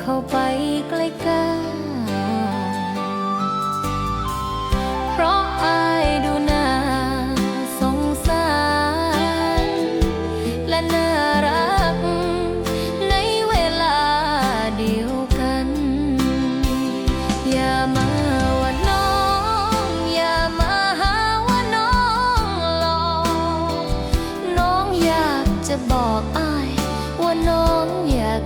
เข้าไปใกล้กันเพราะอายดูน่าสงสาร และน่ารัก ในเวลาเดียวกัน อย่ามาว่าน้อง อย่ามาหาว่าน้องหลอกน้องอยากจะบอกอายว่าน้องอยาก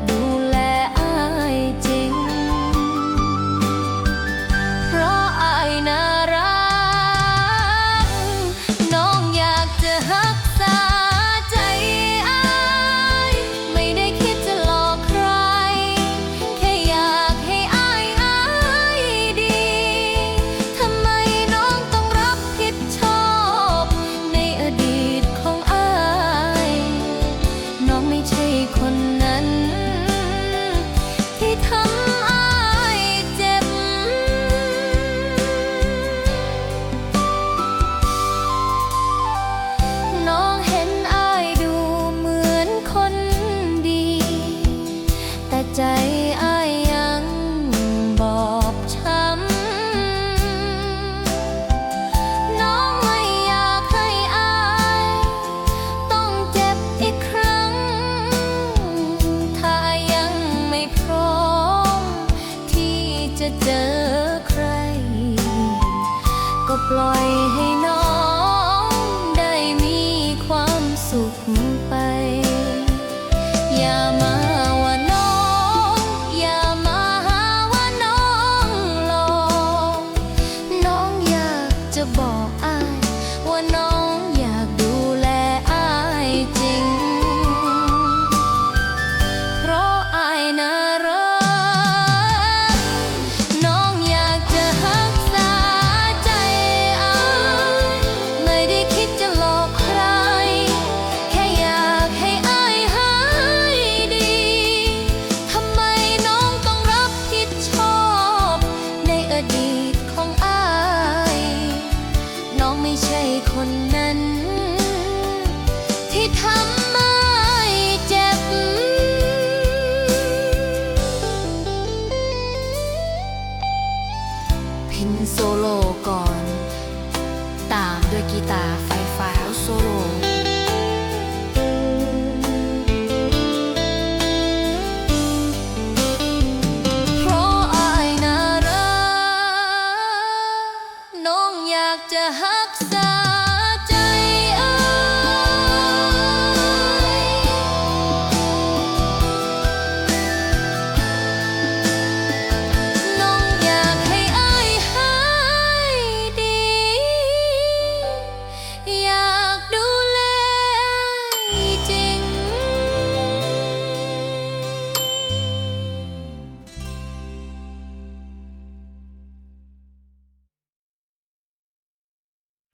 ใจอายยังบอบช้ำ น้องไม่อยากให้อาย ต้องเจ็บอีกครั้ง ถ้ายังไม่พร้อม ที่จะเจอใคร ก็ปล่อยให้น้องได้มีความสุข โซโลก่อน ตามด้วยกีตาร์ไฟฟ้าโซโล่จะหักษา